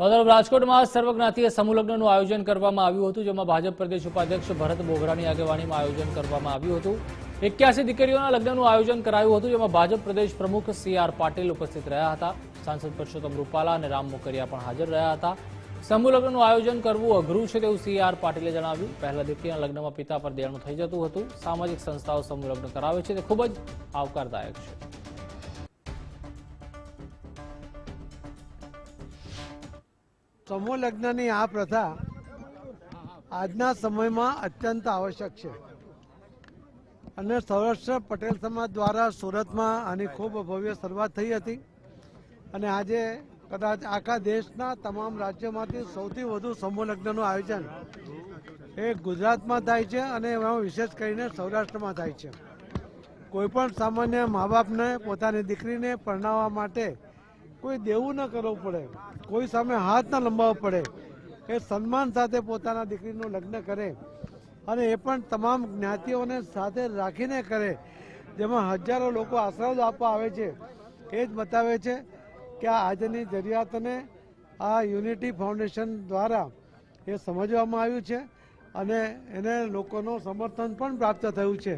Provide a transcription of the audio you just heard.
તો રાજકોટમાં સર્વજ્ઞાતીય સમૂહલગ્નનું આયોજન કરવામાં આવ્યું હતું, જેમાં ભાજપ પ્રદેશ ઉપાધ્યક્ષ ભરત બોગરાની આગેવાનીમાં આયોજન કરવામાં આવ્યું હતું. એક્યાસી દીકરીઓના લગ્નનું આયોજન કરાયું હતું, જેમાં ભાજપ પ્રદેશ પ્રમુખ સી આર પાટીલ ઉપસ્થિત રહ્યા હતા. સાંસદ પુરુષોત્તમ રૂપાલા અને રામ મોકરિયા પણ હાજર રહ્યા હતા. સમૂહ લગ્નનું આયોજન કરવું અઘરું છે તેવું સી આર પાટીલે જણાવ્યું. પહેલા દીકરીના લગ્નમાં પિતા પર દેણું થઈ જતું હતું. સામાજિક સંસ્થાઓ સમૂહ લગ્ન કરાવે છે, તે ખૂબ જ આવકારદાયક છે. સમૂહ લગ્નની આ પ્રથા આજના સમયમાં અત્યંત આવશ્યક છે. અને સૌરાષ્ટ્ર પટેલ સમાજ દ્વારા સુરતમાં આની ખૂબ ભવ્ય શરૂઆત થઈ હતી. અને આજે કદાચ આખા દેશના તમામ રાજ્યોમાંથી સૌથી વધુ સમૂહ લગ્નનું આયોજન એ ગુજરાતમાં થાય છે અને એમાં વિશેષ કરીને સૌરાષ્ટ્રમાં થાય છે. કોઈપણ સામાન્ય મા બાપને, પોતાની દીકરીને પરણાવવા માટે કોઈ દેવું ન કરવું પડે. કોઈ સામે હાથ ન લંબાવવો પડે એ સન્માન સાથે પોતાના દીકરીનું લગ્ન કરે અને એ પણ તમામ જ્ઞાતિઓને સાથે રાખીને કરે. જેમાં હજારો લોકો આશીર્વાદ આપવા આવે છે. એ જ બતાવે છે કે આ આજની જરૂરિયાતને આ યુનિટી ફાઉન્ડેશન દ્વારા એ સમજવામાં આવ્યું છે અને એને લોકોનું સમર્થન પણ પ્રાપ્ત થયું છે.